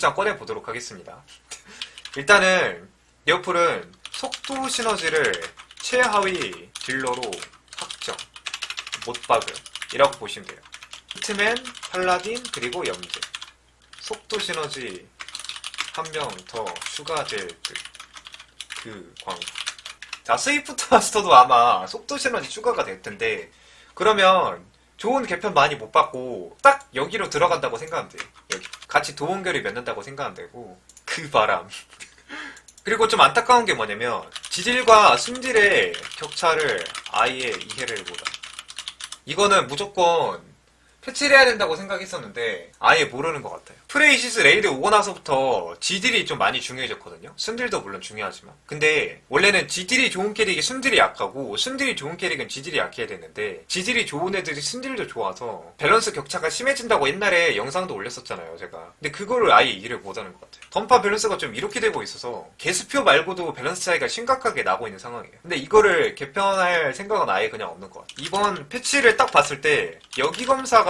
메모장 꺼내 보도록 하겠습니다. 일단은 리어풀은 속도 시너지를 최하위 딜러로 확정 못 박음 이라고 보시면 돼요. 히트맨, 팔라딘, 그리고 염제 속도 시너지 한 명 더 추가될 듯 그 광고 자 스위프트 마스터도 아마 속도 시너지 추가가 될 텐데 그러면 좋은 개편 많이 못 받고 딱 여기로 들어간다고 생각하면 돼요. 여기 같이 도원결이 맺는다고 생각하면 되고 그 바람. 그리고 좀 안타까운 게 뭐냐면 지질과 순질의 격차를 아예 이해를 못하. 이거는 무조건 패치를 해야 된다고 생각했었는데 아예 모르는 것 같아요. 프레이시스 레이드 오고 나서부터 지딜이 좀 많이 중요해졌거든요. 순딜도 물론 중요하지만. 근데 원래는 지딜이 좋은 캐릭이 순딜이 약하고 순딜이 좋은 캐릭은 지딜이 약해야 되는데 지딜이 좋은 애들이 순딜도 좋아서 밸런스 격차가 심해진다고 옛날에 영상도 올렸었잖아요, 제가. 근데 그거를 아예 이해를 못하는 것 같아요. 던파 밸런스가 좀 이렇게 되고 있어서 개수표 말고도 밸런스 차이가 심각하게 나고 있는 상황이에요. 근데 이거를 개편할 생각은 아예 그냥 없는 것 같아요. 이번 패치를 딱 봤을 때 여기 검사가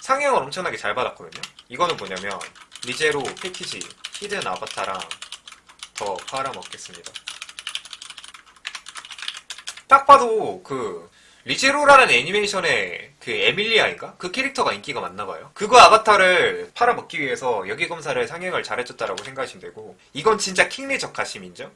상향을 엄청나게 잘 받았거든요. 이거는 뭐냐면 리제로 패키지 히든 아바타랑 더 팔아먹겠습니다. 딱 봐도 그 리제로라는 애니메이션의 그 에밀리아인가? 그 캐릭터가 인기가 많나 봐요. 그거 아바타를 팔아먹기 위해서 여기 검사를 상영을 잘해줬다라고 생각하시면 되고 이건 진짜 킹리 적 가심인죠?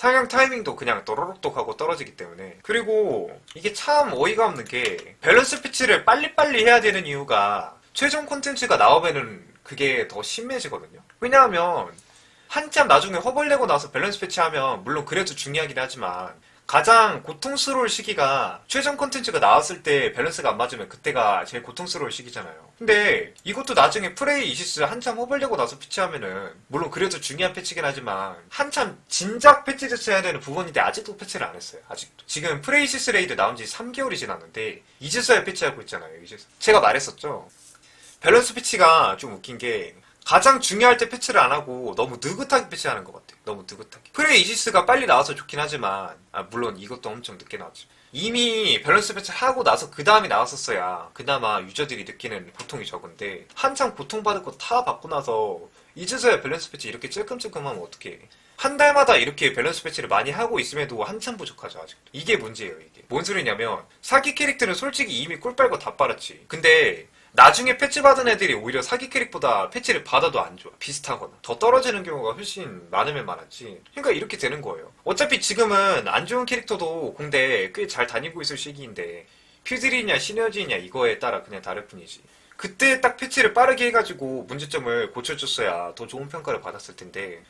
상영 타이밍도 그냥 또로록똑 하고 떨어지기 때문에 그리고 이게 참 어이가 없는 게 밸런스 패치를 빨리빨리 해야 되는 이유가 최종 콘텐츠가 나오면은 그게 더 심해지거든요. 왜냐하면 한참 나중에 허벌내고 나서 밸런스 패치하면 물론 그래도 중요하긴 하지만 가장 고통스러울 시기가 최종 콘텐츠가 나왔을 때 밸런스가 안 맞으면 그때가 제일 고통스러울 시기잖아요. 근데 이것도 나중에 프레이 이시스 한참 허벌내고 나서 패치하면은 물론 그래도 중요한 패치긴 하지만 한참 진작 패치 대처해야 되는 부분인데 아직도 패치를 안 했어요. 아직도. 지금 프레이 이시스 레이드 나온 지 3개월이 지났는데 이제서야 패치하고 있잖아요. 이제서. 제가 말했었죠. 밸런스 패치가 좀 웃긴 게 가장 중요할 때 패치를 안 하고 너무 느긋하게 패치하는 것 같아요. 너무 느긋하게. 프레이 이시스가 빨리 나와서 좋긴 하지만 아, 물론 이것도 엄청 늦게 나왔죠. 이미 밸런스 패치 하고 나서 그 다음에 나왔었어야 그나마 유저들이 느끼는 고통이 적은데 한참 고통받을 거 다 받고 나서 이제서야 밸런스 패치 이렇게 찔끔찔끔하면 어떡해. 한 달마다 이렇게 밸런스 패치를 많이 하고 있음에도 한참 부족하죠 아직도 이게 문제예요 이게 뭔 소리냐면 사기 캐릭터는 솔직히 이미 꿀 빨고 다 빨았지 근데 나중에 패치 받은 애들이 오히려 사기 캐릭보다 패치를 받아도 안 좋아. 비슷하거나. 더 떨어지는 경우가 훨씬 많으면 많았지. 그러니까 이렇게 되는 거예요. 어차피 지금은 안 좋은 캐릭터도 공대 꽤 잘 다니고 있을 시기인데, 퓨들이냐 시너지냐 이거에 따라 그냥 다를 뿐이지. 그때 딱 패치를 빠르게 해가지고 문제점을 고쳐줬어야 더 좋은 평가를 받았을 텐데,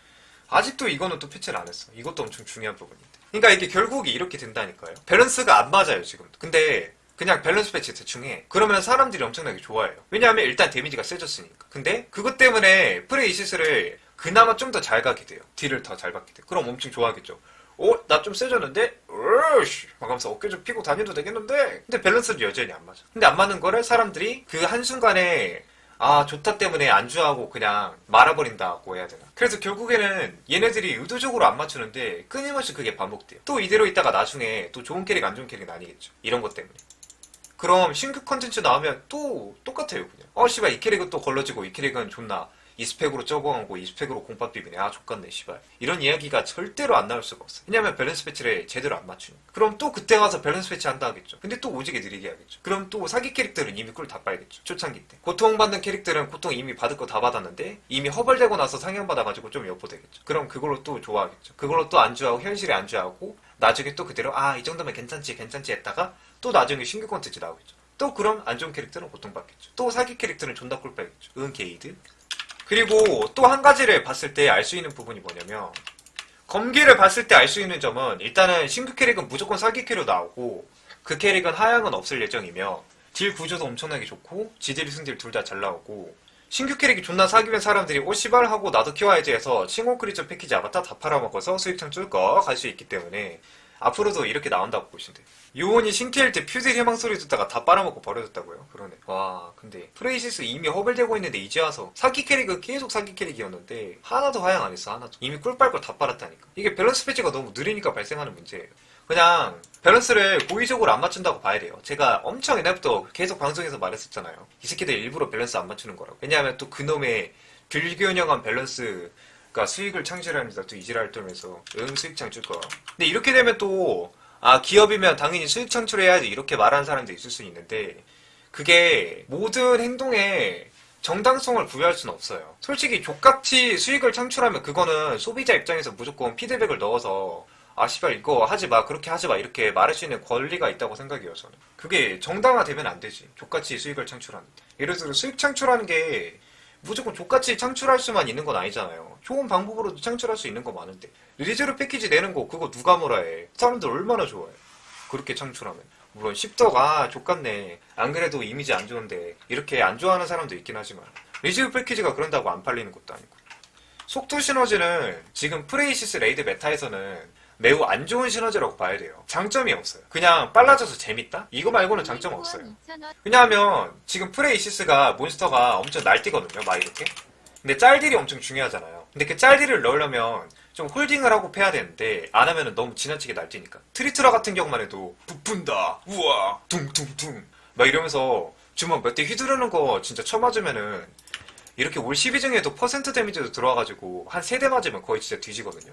아직도 이거는 또 패치를 안 했어. 이것도 엄청 중요한 부분인데. 그러니까 이게 결국이 이렇게 된다니까요. 밸런스가 안 맞아요, 지금도. 근데 그냥 밸런스 패치 대충 해. 그러면 사람들이 엄청나게 좋아해요. 왜냐하면 일단 데미지가 세졌으니까. 근데 그것 때문에 프레이 시스를 그나마 좀 더 잘 가게 돼요. 딜을 더 잘 받게 돼. 그럼 엄청 좋아하겠죠. 어? 나 좀 세졌는데? 으씨! 막 하면서 어깨 좀 피고 다녀도 되겠는데? 근데 밸런스는 여전히 안 맞아. 근데 안 맞는 거를 사람들이 그 한순간에 아 좋다 때문에 안주하고 그냥 말아버린다고 해야 되나 그래서 결국에는 얘네들이 의도적으로 안 맞추는데 끊임없이 그게 반복돼요 또 이대로 있다가 나중에 또 좋은 캐릭 안 좋은 캐릭 나뉘겠죠 이런 것 때문에 그럼 신규 컨텐츠 나오면 또 똑같아요 그냥. 어 씨발 이 캐릭은 또 걸러지고 이 캐릭은 존나 이 스펙으로 적어하고 이 스펙으로 공밥 비비네 아 족같네 씨발. 이런 이야기가 절대로 안 나올 수가 없어 왜냐면 밸런스 패치를 제대로 안 맞추니까. 그럼 또 그때 와서 밸런스 패치 한다 하겠죠. 근데 또 오지게 느리게 하겠죠. 그럼 또 사기 캐릭터는 이미 꿀 다 빨겠죠. 초창기 때. 고통받는 캐릭터는 고통 이미 받을 거 다 받았는데 이미 허벌되고 나서 상향받아가지고 좀 여포되겠죠. 그럼 그걸로 또 좋아하겠죠. 그걸로 또 안주하고 현실에 안주하고 나중에 또 그대로 아 이 정도면 괜찮지 괜찮지 했다가 또 나중에 신규 콘텐츠 나오겠죠. 또 그럼 안 좋은 캐릭터는 고통받겠죠. 또 사기 캐릭터는 존나 꿀 빨겠죠. 은 게이드. 그리고 또 한 가지를 봤을 때 알 수 있는 부분이 뭐냐면 검기를 봤을 때 알 수 있는 점은 일단은 신규 캐릭은 무조건 사기 캐로 나오고 그 캐릭은 하향은 없을 예정이며 딜 구조도 엄청나게 좋고 지딜 승딜 둘 다 잘 나오고 신규 캐릭이 존나 사귀면 사람들이 오 씨발 하고 나도 키워야지 해서 칭호 크리처 패키지 아바타 다 팔아먹어서 수익창 쫄거 갈 수 있기 때문에 앞으로도 이렇게 나온다고 보시면 돼요. 요원이 신캐일 때 퓨즈 희망 소리 듣다가 다 빨아먹고 버려졌다고요? 그러네. 와, 근데 프레이시스 이미 허벨되고 있는데 이제 와서 사기 캐릭은 계속 사기 캐릭이었는데 하나도 하향 안 했어, 하나도. 이미 꿀 빨고 다 빨았다니까. 이게 밸런스 패치가 너무 느리니까 발생하는 문제예요. 그냥 밸런스를 고의적으로 안 맞춘다고 봐야 돼요. 제가 엄청 옛날부터 계속 방송에서 말했었잖아요. 이 새끼들 일부러 밸런스 안 맞추는 거라고. 왜냐하면 또 그놈의 불균형한 밸런스 가 수익을 창출합니다. 또 이지랄 떨면서 응 수익 창출 거. 근데 이렇게 되면 또 아 기업이면 당연히 수익 창출해야지 이렇게 말하는 사람도 있을 수 있는데 그게 모든 행동에 정당성을 부여할 수는 없어요. 솔직히 족같이 수익을 창출하면 그거는 소비자 입장에서 무조건 피드백을 넣어서 아 씨발 이거 하지 마 그렇게 하지 마 이렇게 말할 수 있는 권리가 있다고 생각해요 저는. 그게 정당화되면 안 되지. 족같이 수익을 창출하는데. 예를 들어 수익 창출하는 게 무조건 족같이 창출할 수만 있는 건 아니잖아요. 좋은 방법으로도 창출할 수 있는 거 많은데. 리제로 패키지 내는 거 그거 누가 뭐라 해. 사람들 얼마나 좋아해. 그렇게 창출하면. 물론 십덕 아 족같네. 안 그래도 이미지 안 좋은데 이렇게 안 좋아하는 사람도 있긴 하지만 리즈우 패키지가 그런다고 안 팔리는 것도 아니고. 속도 시너지는 지금 프레이시스 레이드 메타에서는 매우 안 좋은 시너지라고 봐야 돼요. 장점이 없어요. 그냥 빨라져서 재밌다? 이거 말고는 장점 없어요. 왜냐하면 지금 프레이시스가 몬스터가 엄청 날뛰거든요. 막 이렇게. 근데 짤딜이 엄청 중요하잖아요. 근데 그 짤딜을 넣으려면 좀 홀딩을 하고 패야 되는데 안 하면은 너무 지나치게 날뛰니까. 트리트라 같은 경우만 해도 부푼다. 우와. 둥둥둥. 막 이러면서 주먹 몇 대 휘두르는 거 진짜 쳐맞으면은 이렇게 올 12중에도 퍼센트 데미지도 들어와가지고 한 세 대 맞으면 거의 진짜 뒤지거든요.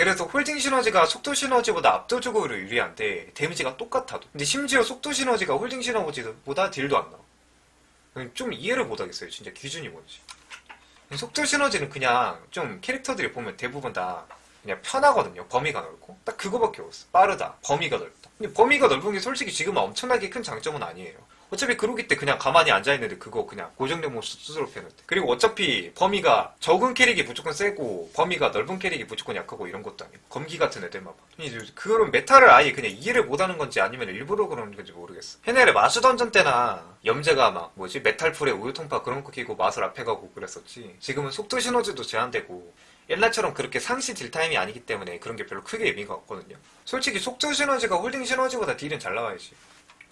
그래서 홀딩 시너지가 속도 시너지보다 압도적으로 유리한데 데미지가 똑같아도. 근데 심지어 속도 시너지가 홀딩 시너지보다 딜도 안 나와. 좀 이해를 못하겠어요 진짜 기준이 뭔지. 속도 시너지는 그냥 좀 캐릭터들이 보면 대부분 다 그냥 편하거든요 범위가 넓고. 딱 그거밖에 없어. 빠르다 범위가 넓다. 근데 범위가 넓은 게 솔직히 지금은 엄청나게 큰 장점은 아니에요 어차피 그러기 때 그냥 가만히 앉아있는데 그거 그냥 고정된 모습 스스로 펴는데 그리고 어차피 범위가 적은 캐릭이 무조건 세고 범위가 넓은 캐릭이 무조건 약하고 이런 것도 아니고 검기 같은 애들만 봐. 그런 메타를 아예 그냥 이해를 못하는 건지 아니면 일부러 그러는 건지 모르겠어. 옛날에 마수 던전 때나 염제가 막 뭐지? 메탈풀에 우유통파 그런 거 끼고 마술 앞에 가고 그랬었지. 지금은 속도 시너지도 제한되고 옛날처럼 그렇게 상시 딜타임이 아니기 때문에 그런 게 별로 크게 의미가 없거든요. 솔직히 속도 시너지가 홀딩 시너지보다 딜은 잘 나와야지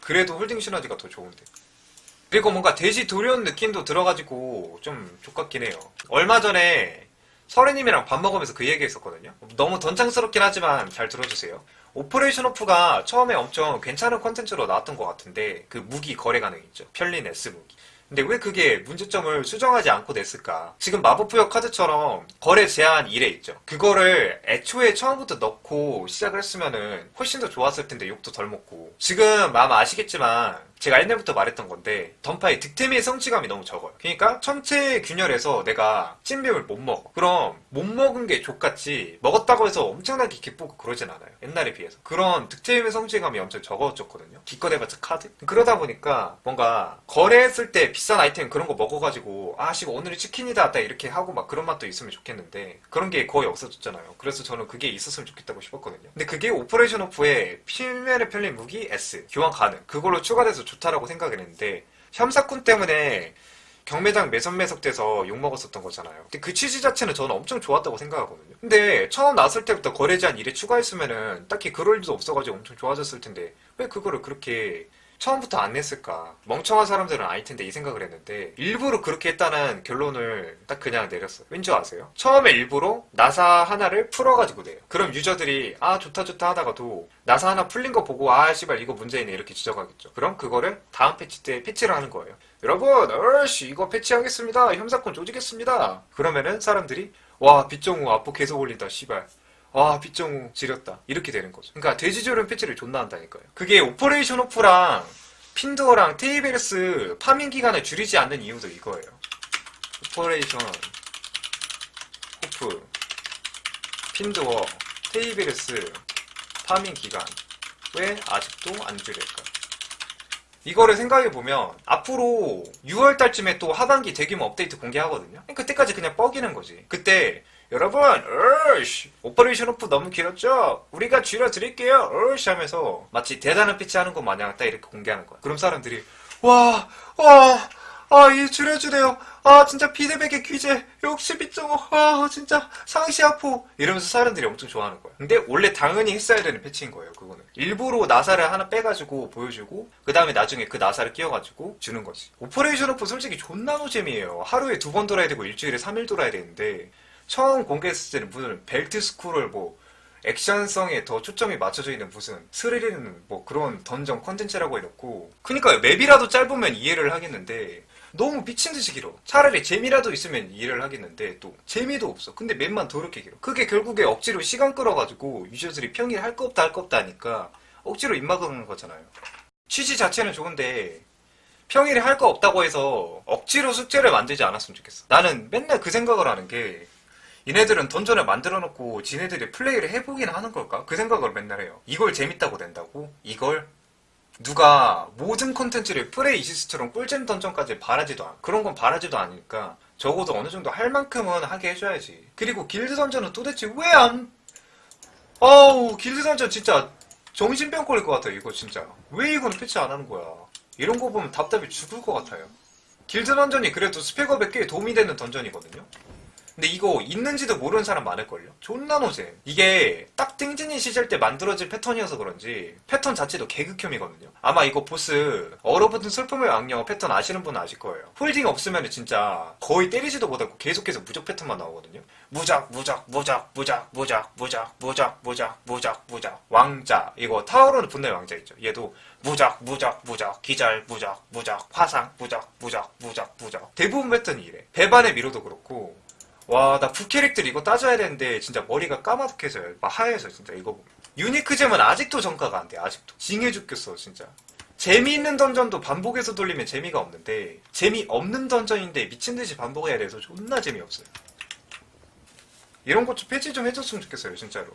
그래도 홀딩 시너지가 더 좋은데. 그리고 뭔가 돼지 도련 느낌도 들어가지고 좀 족같긴 해요. 얼마 전에 서래님이랑 밥 먹으면서 그 얘기 했었거든요. 너무 던창스럽긴 하지만 잘 들어주세요. 오퍼레이션 오프가 처음에 엄청 괜찮은 컨텐츠로 나왔던 것 같은데 그 무기 거래 가능 있죠. 편린 S 무기. 근데 왜 그게 문제점을 수정하지 않고 냈을까? 지금 마법부여 카드처럼 거래 제한 1회 있죠. 그거를 애초에 처음부터 넣고 시작을 했으면은 훨씬 더 좋았을 텐데 욕도 덜 먹고. 지금 아마 아시겠지만 제가 옛날부터 말했던 건데 던파의 득템의 성취감이 너무 적어요. 그러니까 천체 균열에서 내가 찐빔을 못 먹어. 그럼 못 먹은 게 족같지 먹었다고 해서 엄청나게 기쁘고 그러진 않아요. 옛날에 비해서. 그런 득템의 성취감이 엄청 적어졌거든요. 기껏 해봤자 카드? 그러다 보니까 뭔가 거래했을 때 비싼 아이템 그런 거 먹어가지고 아씨 오늘은 치킨이다 딱 이렇게 하고 막 그런 맛도 있으면 좋겠는데 그런 게 거의 없어졌잖아요. 그래서 저는 그게 있었으면 좋겠다고 싶었거든요. 근데 그게 오퍼레이션 오프의 필면에 편린 무기 S 교환 가능 그걸로 추가돼서 좋다라고 생각을 했는데 샴사꾼 때문에 경매장 매선 매석돼서 욕먹었었던 거잖아요. 근데 그 취지 자체는 저는 엄청 좋았다고 생각하거든요. 근데 처음 나왔을 때부터 거래 제한 1에 추가했으면은 딱히 그럴 일도 없어가지고 엄청 좋아졌을 텐데 왜 그거를 그렇게 처음부터 안 냈을까? 멍청한 사람들은 아닐 텐데 이 생각을 했는데 일부러 그렇게 했다는 결론을 딱 그냥 내렸어요. 왠지 아세요? 처음에 일부러 나사 하나를 풀어가지고 내요. 그럼 유저들이 아 좋다 좋다 하다가도 나사 하나 풀린 거 보고 아 씨발 이거 문제있네 이렇게 지적하겠죠. 그럼 그거를 다음 패치 때 패치를 하는 거예요. 여러분, 얼씨 이거 패치하겠습니다. 혐사권 조지겠습니다. 그러면은 사람들이 와 빗정우 앞으로 계속 올린다 씨발. 와 빗정우 지렸다. 이렇게 되는 거죠. 그러니까 돼지조련 패치를 존나 한다니까요. 그게 오퍼레이션 오프랑 핀드어랑 테이베르스 파밍 기간을 줄이지 않는 이유도 이거예요. 오퍼레이션 오프 핀드어 테이베르스 파밍 기간. 왜 아직도 안 줄일까? 이거를 생각해보면 앞으로 6월달쯤에 또 하반기 대규모 업데이트 공개하거든요. 그때까지 그냥 뻐기는 거지. 그때 여러분, 어이씨, 오퍼레이션 오프 너무 길었죠? 우리가 줄여드릴게요, 어이씨 하면서 마치 대단한 피치 하는 것 마냥 딱 이렇게 공개하는 거야. 그럼 사람들이, 와, 와, 아, 이 줄여주네요. 아, 진짜 피드백의 귀재. 역시 빗정호. 아, 진짜 상시 아포. 이러면서 사람들이 엄청 좋아하는 거야. 근데 원래 당연히 했어야 되는 패치인 거예요, 그거는. 일부러 나사를 하나 빼가지고 보여주고, 그 다음에 나중에 그 나사를 끼워가지고 주는 거지. 오퍼레이션 오프 솔직히 존나 노잼이에요. 하루에 두 번 돌아야 되고 일주일에 3일 돌아야 되는데, 처음 공개했을 때는 무슨 벨트 스쿨을 뭐 액션성에 더 초점이 맞춰져 있는 무슨 스릴 있는 뭐 그런 던전 컨텐츠라고 해놓고. 그니까요 맵이라도 짧으면 이해를 하겠는데 너무 미친 듯이 길어. 차라리 재미라도 있으면 이해를 하겠는데 또 재미도 없어. 근데 맵만 더럽게 길어. 그게 결국에 억지로 시간 끌어가지고 유저들이 평일 할 거 없다 할 거 없다 하니까 억지로 입막은 거잖아요. 취지 자체는 좋은데 평일에 할 거 없다고 해서 억지로 숙제를 만들지 않았으면 좋겠어. 나는 맨날 그 생각을 하는 게 얘네들은 던전을 만들어 놓고 지네들이 플레이를 해보긴 하는 걸까? 그 생각을 맨날 해요. 이걸 재밌다고 된다고? 이걸? 누가 모든 콘텐츠를 프레이 이시스처럼 꿀잼 던전까지 바라지도 않아. 그런 건 바라지도 않으니까 적어도 어느 정도 할 만큼은 하게 해줘야지. 그리고 길드 던전은 도대체 왜 안, 어우, 길드 던전 진짜 정신병 걸릴 것 같아, 이거 진짜. 왜 이거는 패치 안 하는 거야? 이런 거 보면 답답해 죽을 것 같아요. 길드 던전이 그래도 스펙업에 꽤 도움이 되는 던전이거든요? 근데 이거 있는지도 모르는 사람 많을걸요? 존나 노잼. 이게 딱 띵진이 시절 때 만들어진 패턴이어서 그런지 패턴 자체도 개극혐이거든요. 아마 이거 보스 얼어붙은 슬픔의 악령 패턴 아시는 분은 아실 거예요. 홀딩 없으면 진짜 거의 때리지도 못하고 계속해서 무적 패턴만 나오거든요. 무작 무작 무작 무작 무작 무작 무작 무작 무작 무작 왕자 이거 타오르는 분노의 왕자 있죠. 얘도 무작 무작 무작 기절 무작 무작 화상 무작 무작 무작 무작 대부분 패턴이 이래. 배반의 미로도 그렇고 와, 나 부캐릭들 이거 따져야 되는데 진짜 머리가 까맣게져요. 막 하얘서 진짜 이거 보면. 유니크잼은 아직도 정가가 안 돼. 아직도. 징해 죽겠어, 진짜. 재미있는 던전도 반복해서 돌리면 재미가 없는데 재미없는 던전인데 미친 듯이 반복해야 돼서 존나 재미없어요. 이런 것좀 패치 좀 해줬으면 좋겠어요, 진짜로.